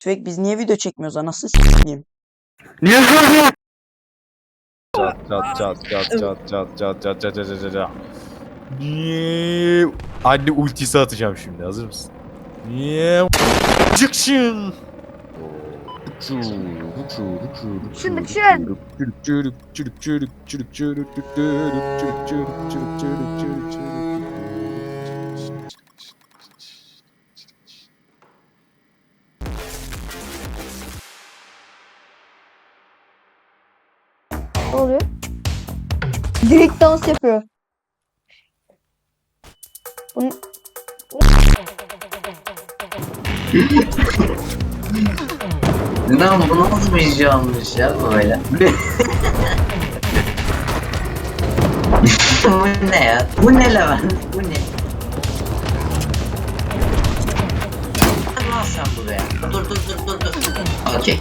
Tüfek biz niye video çekmiyoruz anasını s**eyim. Niye söylüyorsun? Çat çat çat çat çat çat çat çat çat çat çat çat Niye? Anne ultisi atacağım şimdi hazır mısın? Niye? Çıksın. Şimdi çın. Çürük çürük çürük çürük çürük çürük çürük çürük çürük çürük çürük çürük çürük Ne oluyor? Direkt dans yapıyor. Bunu... Lan bu nasıl bir şey ya böyle? bu ne ya? Bu ne Levent? Bu ne? Lan sen buraya. Dur dur dur dur dur. Okey.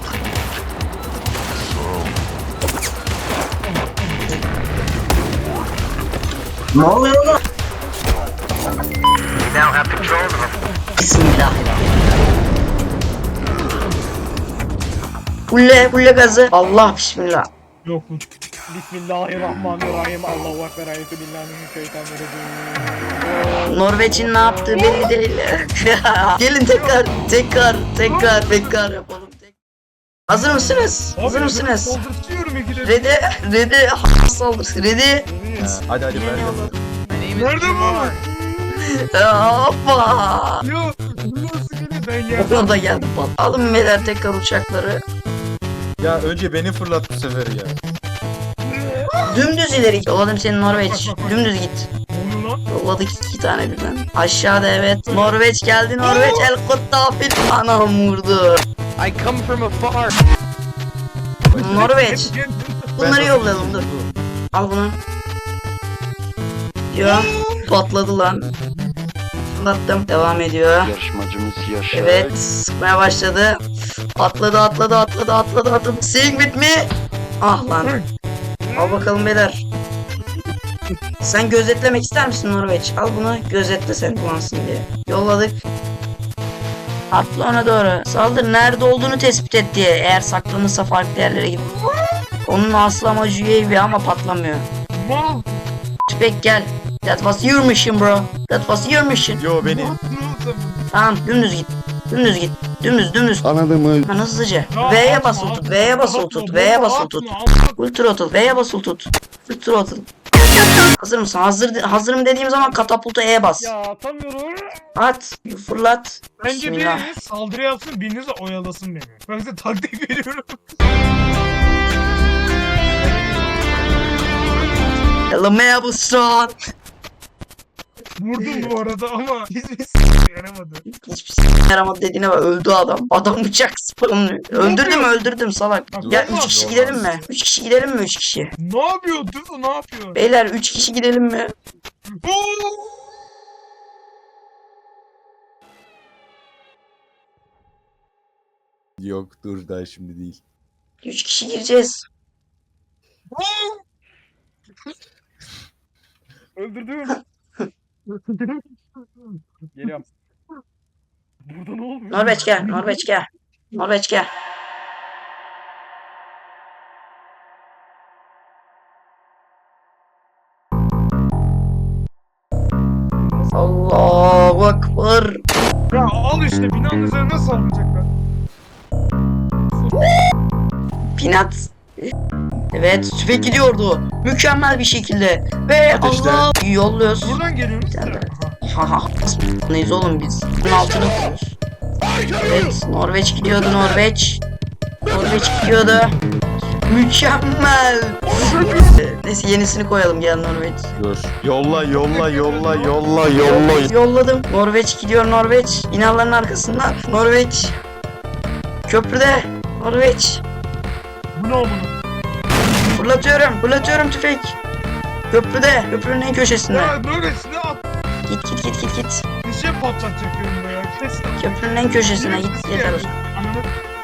Ne oluyor lan? Bismillahirrahmanirrahim. Hulle hulle gazı. Allah bismillah. Yok bu. Bismillahirrahmanirrahim. Allahu ekber. Ayetü billahi mineşşeytanirracim. Norveç'in ne yaptığı belli değil. Gelin tekrar tekrar tekrar tekrar yapalım. Hazır mısınız? Hazır mısınız? Doldurtuyorum ilgileri. Rede, Rede saldır. Rede. Hadi hadi ver Nerede bu? Hoppa. Yo. Bu nasıl geliyor? Ben ya. Orada geldi pat. Alın beyler tekrar uçakları. Ya önce beni fırlat bu sefer ya. Dümdüz ileri. Yolladım seni Norveç. Dümdüz git. Onu lan. Yolladık iki tane birden. Aşağıda evet. Norveç geldi Norveç. El kuttafil. Anam vurdu. I come from afar. Norveç. Bunları yollayalım dur. Al bunu. Ya patladı lan. Fırlattım. Devam ediyor. Yarışmacımız yaşa. Evet sıkmaya başladı. Atladı atladı atladı atladı atladı. Sing with me. Ah lan. Al bakalım beyler. Sen gözetlemek ister misin Norveç? Al bunu gözetle sen kullansın diye. Yolladık. Atla ona doğru. Saldır nerede olduğunu tespit et diye. Eğer saklanırsa farklı yerlere git. Onun asıl amacı UAV ama patlamıyor. Mal. Tüfek gel. That was your mission bro. That was your mission. Yo beni. Tamam dümdüz git. Dümdüz git. Dümdüz dümdüz. Anladın mı? Hemen hızlıca. Ya V'ye basılı tut. V'ye basılı tut. V'ye basılı tut. Full throttle. V'ye basılı tut. Full throttle. Hazır mısın? Hazır hazırım dediğim zaman katapulta E'ye bas. Ya atamıyorum. At. Fırlat. Bence Bismillah. biriniz saldırı yapsın biriniz de oyalasın beni. Ben size taktik veriyorum. Hello Mabustron. Vurdum bu arada ama hiçbir s**k yaramadı. Hiçbir s*** yaramadı dediğine bak öldü adam. Adam bıçak spamlıyor. Öldürdüm öldürdüm salak. Bak, Ya olmaz, 3 kişi olmaz. gidelim mi? 3 kişi gidelim mi 3 kişi? Ne yapıyor? Dur ne yapıyor? Beyler 3 kişi gidelim mi? Oo! Yok dur daha şimdi değil. 3 kişi gireceğiz. Öldürdüm. Geliyorum. Burada ne olmuyor? Norveç gel, Norveç gel. Norveç gel. Allahu Akbar. Ya al işte binanın üzerine sallayacaklar. Pinat. Evet, tüfek gidiyordu. Mükemmel bir şekilde. Ve Ateşle. Allah yolluyoruz. Buradan geliyoruz. Haha. Neyiz oğlum biz? Bunun altına koyuyoruz. Evet, Norveç gidiyordu Norveç. Norveç gidiyordu. Mükemmel. Neyse yenisini koyalım gel Norveç. Dur. Yolla yolla yolla yolla yolla. Yolladım. Norveç gidiyor Norveç. Binaların arkasından. Norveç. Köprüde. Norveç. Bu ne amına? Fırlatıyorum. Fırlatıyorum tüfek. Köprüde. Köprünün en köşesinde. Ya böyle silah at. Git git git git git. Bir şey patlatacak yanımda ya. Köprünün en köşesine git. Yeter o zaman.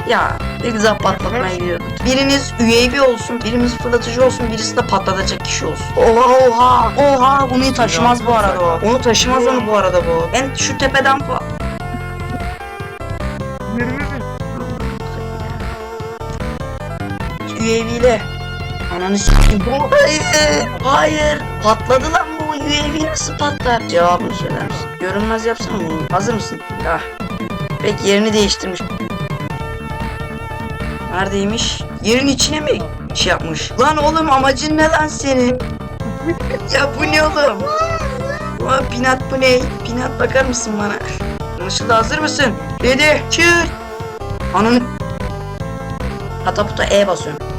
Ya ne güzel patlatmaya gidiyorduk. Biriniz UAV olsun, birimiz fırlatıcı olsun, birisi de patlatacak kişi olsun. Oha oha oha bunu taşımaz bu arada o. Onu taşımaz onu bu arada bu. En şu tepeden UAV ile. Ananı s**eyim. Hayır. Hayır. Patladı lan bu UAV nasıl patlar? Cevabını söyler misin? Görünmez yapsana bunu. Hazır mısın? Ah. Peki yerini değiştirmiş. Neredeymiş? Yerin içine mi şey yapmış? Lan oğlum amacın ne lan senin? ya bu ne oğlum? Aa, Pinat bu ne? Pinat bakar mısın bana? Anlaşıldı hazır mısın? Ready, shoot. Ananı... Pataputa E basıyorum.